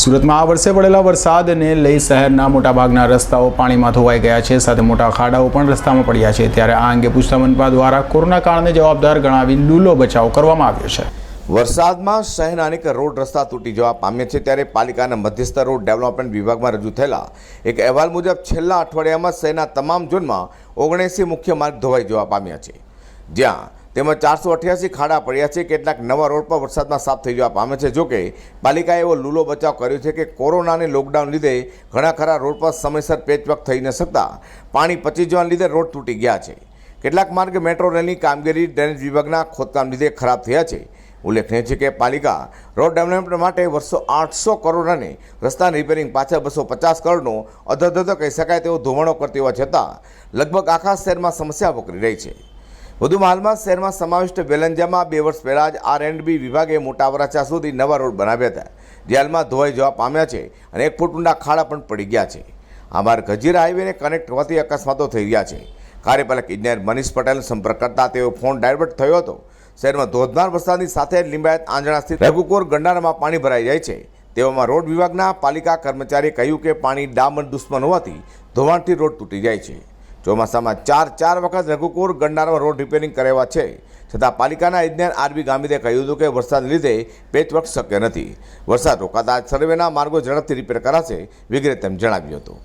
સુરતમાં આ વર્ષે પડેલા વરસાદને લઈ શહેરના મોટાભાગના રસ્તાઓ પાણીમાં ધોવાઈ ગયા છે. સાથે મોટા ખાડાઓ પણ રસ્તામાં પડ્યા છે. ત્યારે આ અંગે પૂછતા મનપા દ્વારા કોરોના કાળને જવાબદાર ગણાવી લૂલો બચાવ કરવામાં આવ્યો છે. વરસાદમાં શહેરના અનેક રોડ રસ્તા તૂટી જવા પામ્યા છે. ત્યારે પાલિકાના મધ્યસ્થ રોડ ડેવલપમેન્ટ વિભાગમાં રજૂ થયેલા એક અહેવાલ મુજબ છેલ્લા અઠવાડિયામાં શહેરના તમામ ઝોનમાં ઓગણસી મુખ્ય માર્ગ ધોવાઈ જવા પામ્યા છે. જ્યાં તેમજ ચારસો અઠ્યાસી ખાડા પડ્યા છે. કેટલાક નવા રોડ પર વરસાદમાં સાફ થઈ જવા પામે છે. જોકે પાલિકાએ એવો લૂલો બચાવ કર્યો છે કે કોરોનાને લોકડાઉન લીધે ઘણા ખરા રોડ પર સમયસર પેચવર્ક થઈ ન શકતા પાણી પચી જવાના લીધે રોડ તૂટી ગયા છે. કેટલાક માર્ગ મેટ્રો રેલની કામગીરી ડ્રેનેજ વિભાગના ખોદકામ લીધે ખરાબ થયા છે. ઉલ્લેખનીય છે કે પાલિકા રોડ ડેવલપમેન્ટ માટે વર્ષો આઠસો કરોડ અને રસ્તા રિપેરિંગ પાછળ બસો પચાસ કરોડનો અધધધ કહી શકાય તેવો ધોવાણો કરતી હોવા છતાં લગભગ આખા શહેરમાં સમસ્યા વકરી રહી છે. વધુમાં હાલમાં શહેરમાં સમાવિષ્ટ વેલંજામાં બે વર્ષ પહેલાં જ આર એન્ડ બી વિભાગે મોટા વરાછા સુધી નવા રોડ બનાવ્યા હતા. જે હાલમાં ધોવાઈ જવા પામ્યા છે અને એક ફૂટ ઊંડા ખાડા પણ પડી ગયા છે. આ માર્ગ ગજીરા હાઈવેને કનેક્ટ હોવાથી અકસ્માતો થઈ રહ્યા છે. કાર્યપાલક ઇજનેર મનીષ પટેલ સંપર્ક કરતા તેઓ ફોન ડાયવર્ટ થયો હતો. શહેરમાં ધોધમાર વરસાદની સાથે લિંબાયત આંજણા સ્થિત રઘુકોર ગંડારામાં પાણી ભરાઈ જાય છે. તેવામાં રોડ વિભાગના પાલિકા કર્મચારીએ કહ્યું કે પાણી ડામર દુશ્મન હોવાથી ધોવાણથી રોડ તૂટી જાય છે. ચોમાસામાં ચાર ચાર વખત રઘુકુર ગંડારમાં રોડ રિપેરિંગ કરાવ્યા છે. છતાં પાલિકાના ઇજનેર આરબી ગામિતે કહ્યું હતું કે વરસાદને લીધે પેચવર્ક શક્ય નથી. વરસાદ રોકાતા સર્વેના માર્ગો ઝડપથી રિપેર કરાશે, વગેરે તેમ જણાવ્યું હતું.